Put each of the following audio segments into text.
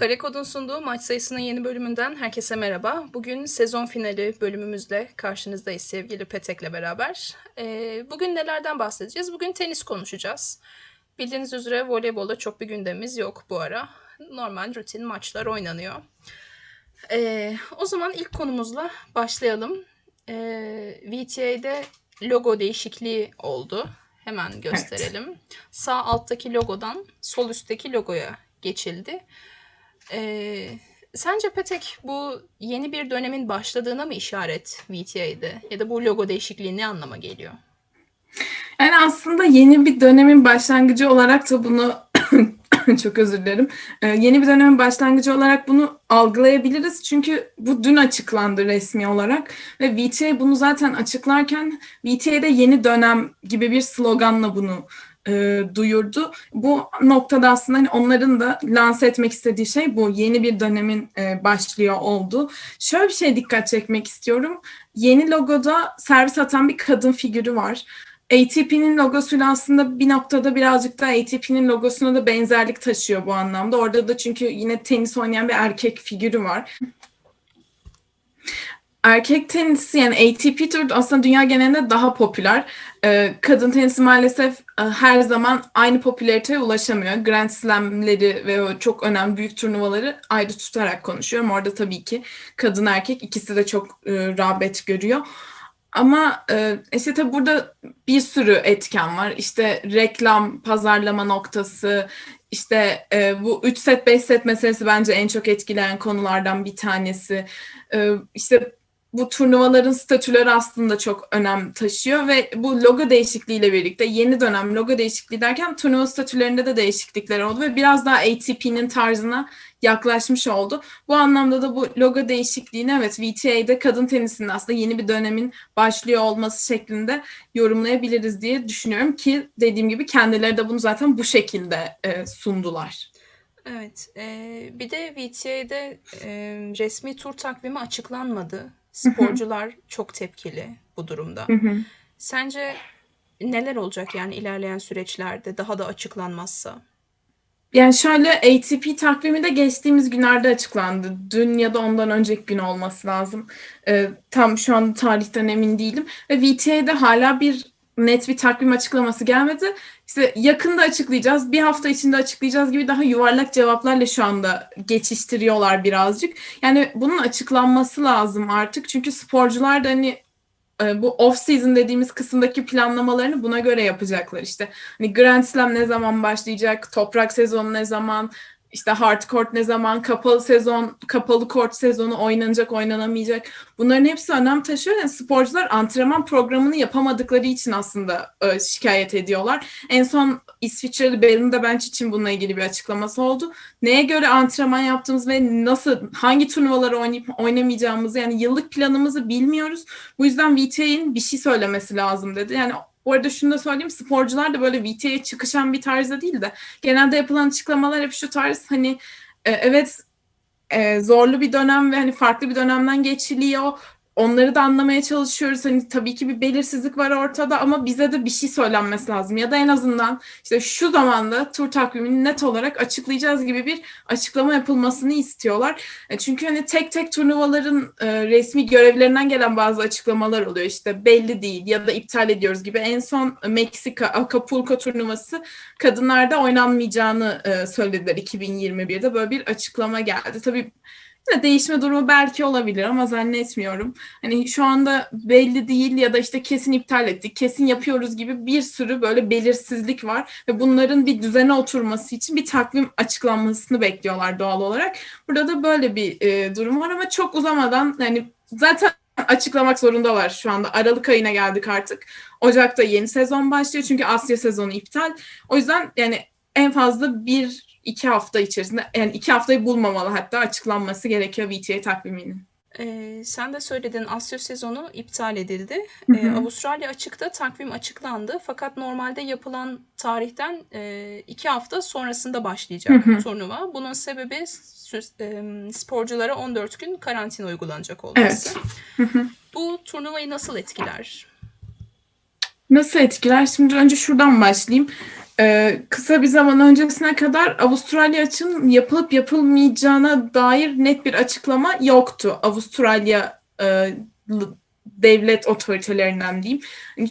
Kare Kod'un sunduğu maç sayısının yeni bölümünden herkese merhaba. Bugün sezon finali bölümümüzle karşınızdayız sevgili Petek'le beraber. Ee, bugün nelerden bahsedeceğiz? Bugün tenis konuşacağız. Bildiğiniz üzere voleybolda çok bir gündemimiz yok bu ara. Normal rutin maçlar oynanıyor. Ee, o zaman ilk konumuzla başlayalım. Ee, VTA'de logo değişikliği oldu. Hemen gösterelim. Sağ alttaki logodan sol üstteki logoya geçildi. Ee, sence Petek bu yeni bir dönemin başladığına mı işaret VTA'de? Ya da bu logo değişikliği ne anlama geliyor? Yani aslında yeni bir dönemin başlangıcı olarak da bunu çok özür dilerim. Ee, yeni bir dönemin başlangıcı olarak bunu algılayabiliriz. Çünkü bu dün açıklandı resmi olarak ve VTA bunu zaten açıklarken VTA'de yeni dönem gibi bir sloganla bunu e, duyurdu. Bu noktada aslında hani onların da lanse etmek istediği şey bu. Yeni bir dönemin e, başlıyor oldu. Şöyle bir şey dikkat çekmek istiyorum. Yeni logoda servis atan bir kadın figürü var. ATP'nin logosuyla aslında bir noktada birazcık da ATP'nin logosuna da benzerlik taşıyor bu anlamda. Orada da çünkü yine tenis oynayan bir erkek figürü var. Erkek tenisi yani ATP Tour aslında dünya genelinde daha popüler. Ee, kadın tenisi maalesef e, her zaman aynı popülariteye ulaşamıyor. Grand Slam'leri ve çok önemli büyük turnuvaları ayrı tutarak konuşuyorum. Orada tabii ki kadın erkek ikisi de çok e, rağbet görüyor. Ama e, işte tabii burada bir sürü etken var. İşte reklam, pazarlama noktası, işte e, bu 3 set 5 set meselesi bence en çok etkileyen konulardan bir tanesi. E, işte bu turnuvaların statüleri aslında çok önem taşıyor ve bu logo değişikliğiyle birlikte yeni dönem logo değişikliği derken turnuva statülerinde de değişiklikler oldu ve biraz daha ATP'nin tarzına yaklaşmış oldu. Bu anlamda da bu logo değişikliğini evet VTA'de kadın tenisinin aslında yeni bir dönemin başlıyor olması şeklinde yorumlayabiliriz diye düşünüyorum ki dediğim gibi kendileri de bunu zaten bu şekilde e, sundular. Evet, e, bir de VTA'de e, resmi tur takvimi açıklanmadı. Sporcular çok tepkili bu durumda. Sence neler olacak yani ilerleyen süreçlerde daha da açıklanmazsa? Yani şöyle ATP takvimi de geçtiğimiz günlerde açıklandı. Dün ya da ondan önceki gün olması lazım. Ee, tam şu an tarihten emin değilim. Ve VTA'de hala bir net bir takvim açıklaması gelmedi. İşte yakında açıklayacağız, bir hafta içinde açıklayacağız gibi daha yuvarlak cevaplarla şu anda geçiştiriyorlar birazcık. Yani bunun açıklanması lazım artık. Çünkü sporcular da hani e, bu off season dediğimiz kısımdaki planlamalarını buna göre yapacaklar işte. Hani Grand Slam ne zaman başlayacak, toprak sezonu ne zaman, işte hard court ne zaman, kapalı sezon, kapalı court sezonu oynanacak, oynanamayacak. Bunların hepsi önem taşıyor. Yani sporcular antrenman programını yapamadıkları için aslında e, şikayet ediyorlar. En son İsviçreli Belinda Bench için bununla ilgili bir açıklaması oldu. Neye göre antrenman yaptığımız ve nasıl, hangi turnuvaları oynayıp oynamayacağımızı yani yıllık planımızı bilmiyoruz. Bu yüzden VTA'nin bir şey söylemesi lazım dedi. Yani bu arada şunu da söyleyeyim sporcular da böyle VT'ye çıkışan bir tarzda değil de genelde yapılan açıklamalar hep şu tarz hani e, evet e, zorlu bir dönem ve hani farklı bir dönemden geçiliyor. Onları da anlamaya çalışıyoruz. Hani tabii ki bir belirsizlik var ortada ama bize de bir şey söylenmesi lazım. Ya da en azından işte şu zamanda tur takvimini net olarak açıklayacağız gibi bir açıklama yapılmasını istiyorlar. E, çünkü hani tek tek turnuvaların e, resmi görevlerinden gelen bazı açıklamalar oluyor. İşte belli değil ya da iptal ediyoruz gibi. En son Meksika Acapulco turnuvası kadınlarda oynanmayacağını e, söylediler 2021'de. Böyle bir açıklama geldi. Tabii Yine değişme durumu belki olabilir ama zannetmiyorum. Hani şu anda belli değil ya da işte kesin iptal ettik, kesin yapıyoruz gibi bir sürü böyle belirsizlik var ve bunların bir düzene oturması için bir takvim açıklanmasını bekliyorlar doğal olarak. Burada da böyle bir e, durum var ama çok uzamadan yani zaten açıklamak zorundalar şu anda. Aralık ayına geldik artık. Ocak'ta yeni sezon başlıyor çünkü Asya sezonu iptal. O yüzden yani en fazla bir iki hafta içerisinde yani iki haftayı bulmamalı hatta açıklanması gerekiyor VTA takviminin. Ee, sen de söyledin Asya sezonu iptal edildi. Ee, hı. Avustralya açıkta takvim açıklandı. Fakat normalde yapılan tarihten e, iki hafta sonrasında başlayacak Hı hı. turnuva. Bunun sebebi e, sporculara 14 gün karantina uygulanacak olması. Evet. Hı hı. Bu turnuvayı nasıl etkiler? Nasıl etkiler? Şimdi önce şuradan başlayayım. Ee, kısa bir zaman öncesine kadar Avustralya için yapılıp yapılmayacağına dair net bir açıklama yoktu. Avustralya e, devlet otoritelerinden diyeyim.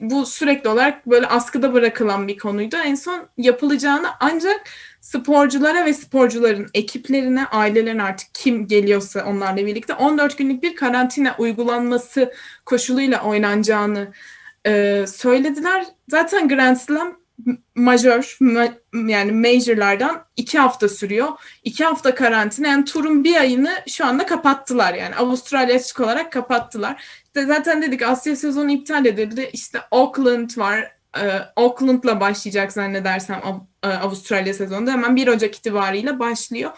Bu sürekli olarak böyle askıda bırakılan bir konuydu. En son yapılacağını ancak sporculara ve sporcuların ekiplerine, ailelerine artık kim geliyorsa onlarla birlikte 14 günlük bir karantina uygulanması koşuluyla oynanacağını e, söylediler. Zaten Grand Slam majör yani majorlardan iki hafta sürüyor. İki hafta karantina yani turun bir ayını şu anda kapattılar yani Avustralya açık olarak kapattılar. İşte zaten dedik Asya sezonu iptal edildi. İşte Auckland var. Ee, Auckland'la başlayacak zannedersem e, Avustralya sezonu da hemen 1 Ocak itibariyle başlıyor.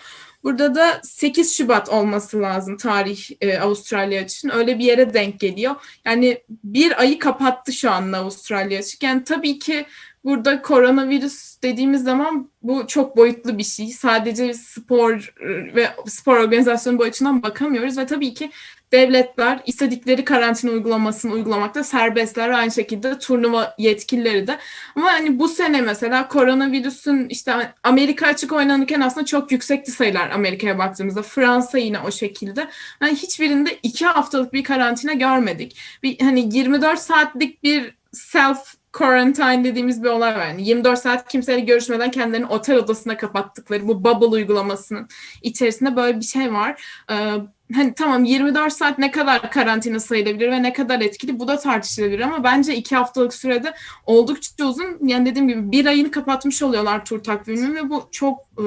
Burada da 8 Şubat olması lazım tarih e, Avustralya için. Öyle bir yere denk geliyor. Yani bir ayı kapattı şu anda Avustralya için. Yani tabii ki burada koronavirüs dediğimiz zaman bu çok boyutlu bir şey. Sadece spor ve spor organizasyonu boyutundan bakamıyoruz ve tabii ki devletler istedikleri karantina uygulamasını uygulamakta serbestler aynı şekilde turnuva yetkilileri de. Ama hani bu sene mesela koronavirüsün işte Amerika açık oynanırken aslında çok yüksekti sayılar Amerika'ya baktığımızda. Fransa yine o şekilde. Yani hiçbirinde iki haftalık bir karantina görmedik. Bir, hani 24 saatlik bir self quarantine dediğimiz bir olay var. Yani 24 saat kimseyle görüşmeden kendilerini otel odasına kapattıkları bu bubble uygulamasının içerisinde böyle bir şey var. Ee, hani tamam 24 saat ne kadar karantina sayılabilir ve ne kadar etkili bu da tartışılabilir ama bence iki haftalık sürede oldukça uzun. Yani dediğim gibi bir ayını kapatmış oluyorlar tur takvimini ve bu çok e,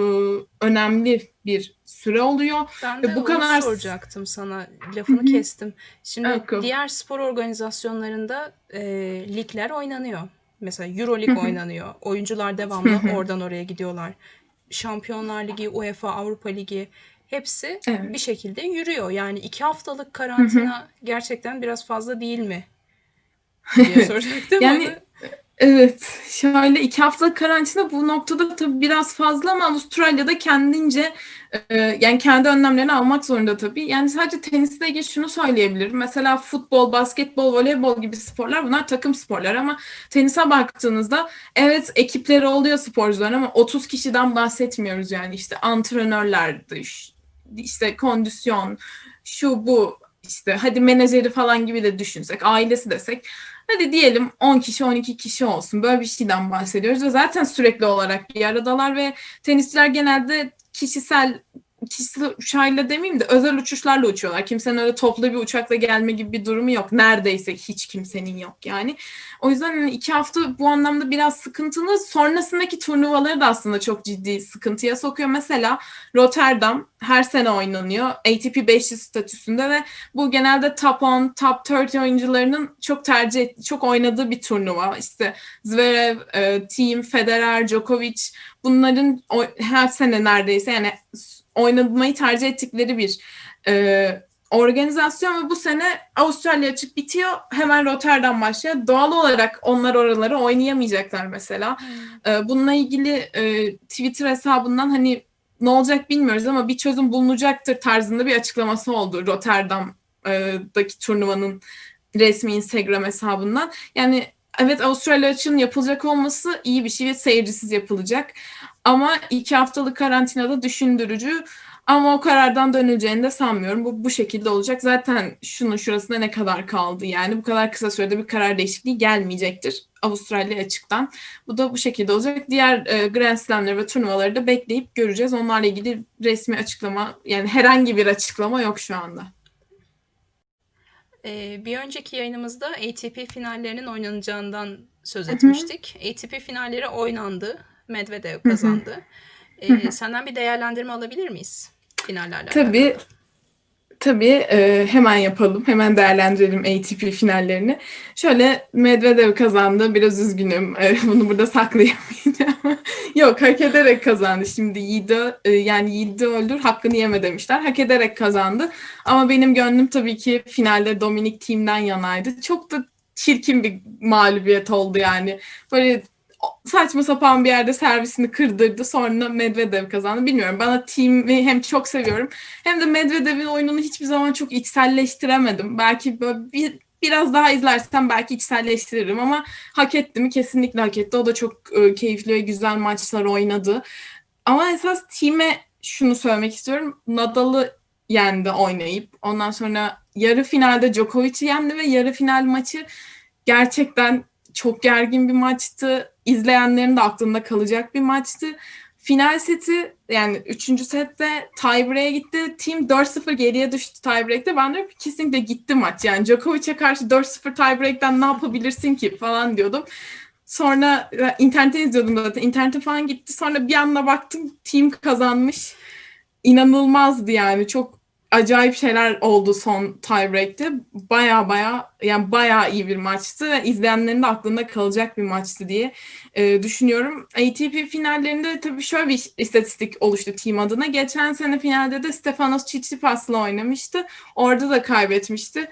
önemli bir süre oluyor. Ben de bu kadar soracaktım sana. Lafını kestim. Şimdi Evet, diğer spor organizasyonlarında e, ligler oynanıyor. Mesela Euro Lig oynanıyor. Oyuncular devamlı oradan oraya gidiyorlar. Şampiyonlar Ligi, UEFA Avrupa Ligi hepsi Evet. bir şekilde yürüyor. Yani iki haftalık karantina gerçekten biraz fazla değil mi? diye soracaktım. Yani ama- Evet, şöyle iki haftalık karantina bu noktada tabii biraz fazla ama Avustralya'da kendince e, yani kendi önlemlerini almak zorunda tabii. Yani sadece tenisle ilgili şunu söyleyebilirim. Mesela futbol, basketbol, voleybol gibi sporlar bunlar takım sporlar ama tenise baktığınızda evet ekipleri oluyor sporcuların ama 30 kişiden bahsetmiyoruz yani işte antrenörler, işte kondisyon, şu bu işte hadi menajeri falan gibi de düşünsek, ailesi desek Hadi diyelim 10 kişi 12 kişi olsun. Böyle bir şeyden bahsediyoruz ve zaten sürekli olarak bir aradalar ve tenisçiler genelde kişisel kişisel uçağıyla demeyeyim de özel uçuşlarla uçuyorlar. Kimsenin öyle toplu bir uçakla gelme gibi bir durumu yok. Neredeyse hiç kimsenin yok yani. O yüzden hani iki hafta bu anlamda biraz sıkıntılı. Sonrasındaki turnuvaları da aslında çok ciddi sıkıntıya sokuyor. Mesela Rotterdam her sene oynanıyor. ATP 500 statüsünde ve bu genelde top 10, top 30 oyuncularının çok tercih çok oynadığı bir turnuva. İşte Zverev, e, Team, Federer, Djokovic bunların her sene neredeyse yani oynamayı tercih ettikleri bir e, organizasyon ve bu sene Avustralya açık bitiyor. Hemen Rotterdam başlıyor. Doğal olarak onlar oraları oynayamayacaklar mesela. E, bununla ilgili e, Twitter hesabından hani ne olacak bilmiyoruz ama bir çözüm bulunacaktır tarzında bir açıklaması oldu Rotterdam'daki turnuvanın resmi Instagram hesabından. Yani evet Avustralya için yapılacak olması iyi bir şey ve seyircisiz yapılacak. Ama iki haftalık karantinada düşündürücü. Ama o karardan dönüleceğini de sanmıyorum. Bu bu şekilde olacak. Zaten şunun şurasında ne kadar kaldı yani bu kadar kısa sürede bir karar değişikliği gelmeyecektir Avustralya açıktan. Bu da bu şekilde olacak. Diğer e, Grand Slam'leri ve turnuvaları da bekleyip göreceğiz. Onlarla ilgili resmi açıklama yani herhangi bir açıklama yok şu anda. Ee, bir önceki yayınımızda ATP finallerinin oynanacağından söz etmiştik. ATP finalleri oynandı. Medvedev kazandı. Ee, senden bir değerlendirme alabilir miyiz finallerle Tabii alakalı? Tabii e, hemen yapalım. Hemen değerlendirelim ATP finallerini. Şöyle Medvedev kazandı. Biraz üzgünüm. E, bunu burada saklayamayacağım. Yok hak ederek kazandı. Şimdi yiğidi, e, yani yiğidi öldür hakkını yeme demişler. Hak ederek kazandı. Ama benim gönlüm tabii ki finalde Dominic Thiem'den yanaydı. Çok da çirkin bir mağlubiyet oldu yani. Böyle saçma sapan bir yerde servisini kırdırdı. Sonra Medvedev kazandı. Bilmiyorum. Bana Thiem'i hem çok seviyorum hem de Medvedev'in oyununu hiçbir zaman çok içselleştiremedim. Belki böyle bir biraz daha izlersem belki içselleştiririm ama hak etti mi? Kesinlikle hak etti. O da çok e, keyifli ve güzel maçlar oynadı. Ama esas time şunu söylemek istiyorum. Nadal'ı yendi oynayıp. Ondan sonra yarı finalde Djokovic'i yendi ve yarı final maçı gerçekten çok gergin bir maçtı. İzleyenlerin de aklında kalacak bir maçtı. Final seti yani üçüncü sette tiebreak'e gitti. Team 4-0 geriye düştü tiebreak'te. Ben de kesinlikle gitti maç. Yani Djokovic'e karşı 4-0 tiebreak'ten ne yapabilirsin ki falan diyordum. Sonra internetten izliyordum zaten. İnternete falan gitti. Sonra bir anda baktım team kazanmış. İnanılmazdı yani. Çok acayip şeyler oldu son tiebreak'te. Baya baya yani baya iyi bir maçtı ve izleyenlerin de aklında kalacak bir maçtı diye e, düşünüyorum. ATP finallerinde tabii şöyle bir istatistik oluştu team adına. Geçen sene finalde de Stefanos Tsitsipas'la oynamıştı. Orada da kaybetmişti.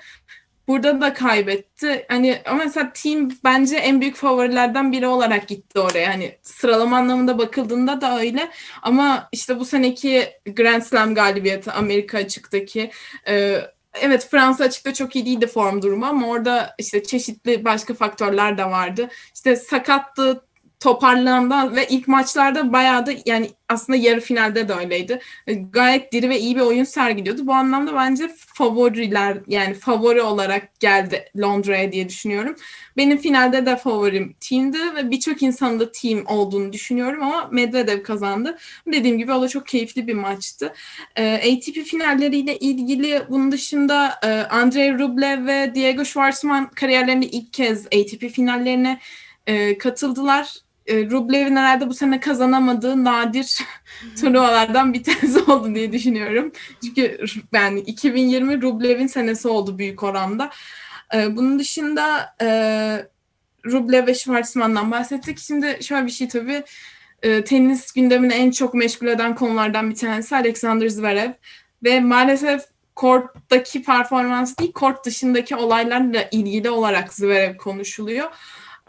Burada da kaybetti. Hani ama mesela team bence en büyük favorilerden biri olarak gitti oraya. Hani sıralama anlamında bakıldığında da öyle. Ama işte bu seneki Grand Slam galibiyeti Amerika açıktaki e, Evet Fransa açıkta çok iyi değildi form durumu ama orada işte çeşitli başka faktörler de vardı. İşte sakattı, toparlandı ve ilk maçlarda bayağı da yani aslında yarı finalde de öyleydi. E, gayet diri ve iyi bir oyun sergiliyordu. Bu anlamda bence favoriler yani favori olarak geldi Londra'ya diye düşünüyorum. Benim finalde de favorim team'di ve birçok insanın da team olduğunu düşünüyorum ama Medvedev kazandı. Dediğim gibi o da çok keyifli bir maçtı. E, ATP finalleriyle ilgili bunun dışında e, Andrei Rublev ve Diego Schwartzman kariyerlerinde ilk kez ATP finallerine katıldılar e, Rublev'in herhalde bu sene kazanamadığı nadir turnuvalardan bir tanesi oldu diye düşünüyorum. Çünkü yani 2020 Rublev'in senesi oldu büyük oranda. E, bunun dışında e, Rublev ve Schwarzman'dan bahsettik. Şimdi şöyle bir şey tabii e, tenis gündemini en çok meşgul eden konulardan bir tanesi Alexander Zverev ve maalesef korttaki performans değil, kort dışındaki olaylarla ilgili olarak Zverev konuşuluyor.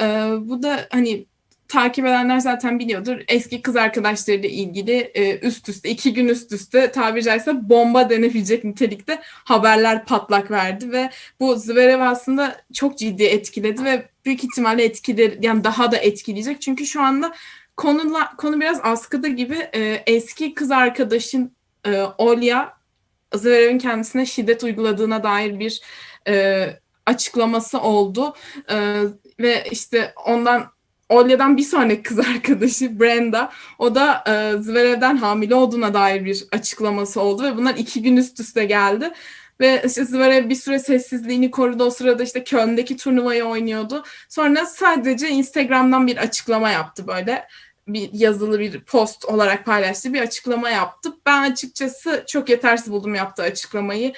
Ee, bu da hani takip edenler zaten biliyordur. Eski kız arkadaşlarıyla ilgili e, üst üste, iki gün üst üste tabiri caizse bomba denebilecek nitelikte haberler patlak verdi ve bu Zverev aslında çok ciddi etkiledi ve büyük ihtimalle etkileri yani daha da etkileyecek. Çünkü şu anda konula, konu biraz askıda gibi e, eski kız arkadaşın e, Olya Zverev'in kendisine şiddet uyguladığına dair bir e, açıklaması oldu. E, ve işte ondan Olya'dan bir sonraki kız arkadaşı Brenda o da e, Zverev'den hamile olduğuna dair bir açıklaması oldu ve bunlar iki gün üst üste geldi. Ve işte Zverev bir süre sessizliğini korudu. O sırada işte Köln'deki turnuvayı oynuyordu. Sonra sadece Instagram'dan bir açıklama yaptı böyle. Bir yazılı bir post olarak paylaştı. Bir açıklama yaptı. Ben açıkçası çok yetersiz buldum yaptığı açıklamayı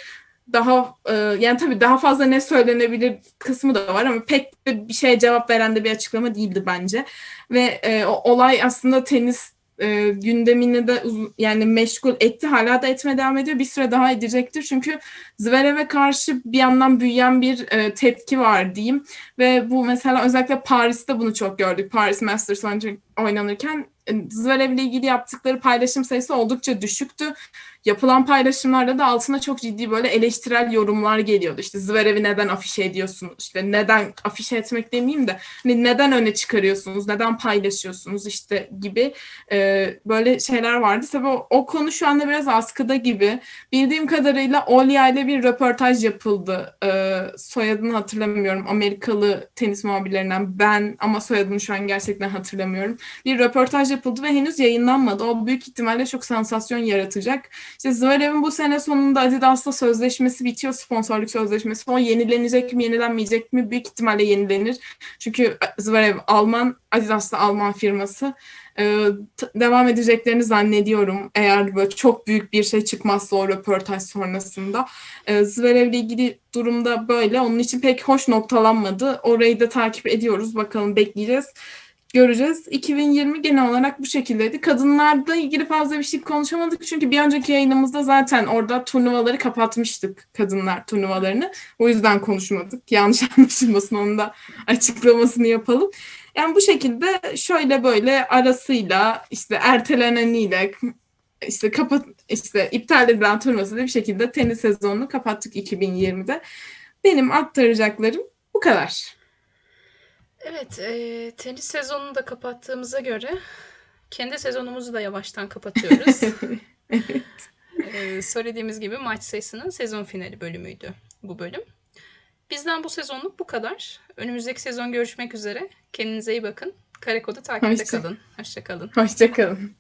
daha e, yani tabii daha fazla ne söylenebilir kısmı da var ama pek de bir şeye cevap veren de bir açıklama değildi bence. Ve e, o olay aslında tenis e, gündemini de yani meşgul etti. Hala da etmeye devam ediyor. Bir süre daha edecektir. Çünkü Zverev'e karşı bir yandan büyüyen bir e, tepki var diyeyim. Ve bu mesela özellikle Paris'te bunu çok gördük. Paris Masters oynanırken e, Zverev ile ilgili yaptıkları paylaşım sayısı oldukça düşüktü yapılan paylaşımlarda da altına çok ciddi böyle eleştirel yorumlar geliyordu. İşte Zverev'i neden afişe ediyorsunuz? İşte neden afişe etmek demeyeyim de hani neden öne çıkarıyorsunuz? Neden paylaşıyorsunuz? işte gibi e, böyle şeyler vardı. Tabii o, o konu şu anda biraz askıda gibi. Bildiğim kadarıyla Olya ile bir röportaj yapıldı. E, soyadını hatırlamıyorum. Amerikalı tenis muhabirlerinden ben ama soyadını şu an gerçekten hatırlamıyorum. Bir röportaj yapıldı ve henüz yayınlanmadı. O büyük ihtimalle çok sansasyon yaratacak. İşte Zverev'in bu sene sonunda Adidas'la sözleşmesi bitiyor, sponsorluk sözleşmesi. O yenilenecek mi, yenilenmeyecek mi? Büyük ihtimalle yenilenir. Çünkü Zverev Alman, Adidas da Alman firması. Ee, devam edeceklerini zannediyorum. Eğer böyle çok büyük bir şey çıkmazsa o röportaj sonrasında. Ee, Zverev'le ilgili durumda böyle. Onun için pek hoş noktalanmadı. Orayı da takip ediyoruz. Bakalım bekleyeceğiz göreceğiz. 2020 genel olarak bu şekildeydi. Kadınlarla ilgili fazla bir şey konuşamadık çünkü bir önceki yayınımızda zaten orada turnuvaları kapatmıştık kadınlar turnuvalarını. O yüzden konuşmadık. Yanlış anlaşılmasın onun da açıklamasını yapalım. Yani bu şekilde şöyle böyle arasıyla işte erteleneniyle işte kapat işte iptal edilen turnuvası bir şekilde tenis sezonunu kapattık 2020'de. benim aktaracaklarım bu kadar. Evet, e, tenis sezonunu da kapattığımıza göre kendi sezonumuzu da yavaştan kapatıyoruz. E, söylediğimiz gibi maç sayısının sezon finali bölümüydü bu bölüm. Bizden bu sezonluk bu kadar. Önümüzdeki sezon görüşmek üzere. Kendinize iyi bakın. Karekodu takipte Hoşça- kalın. Hoşçakalın. Hoşçakalın.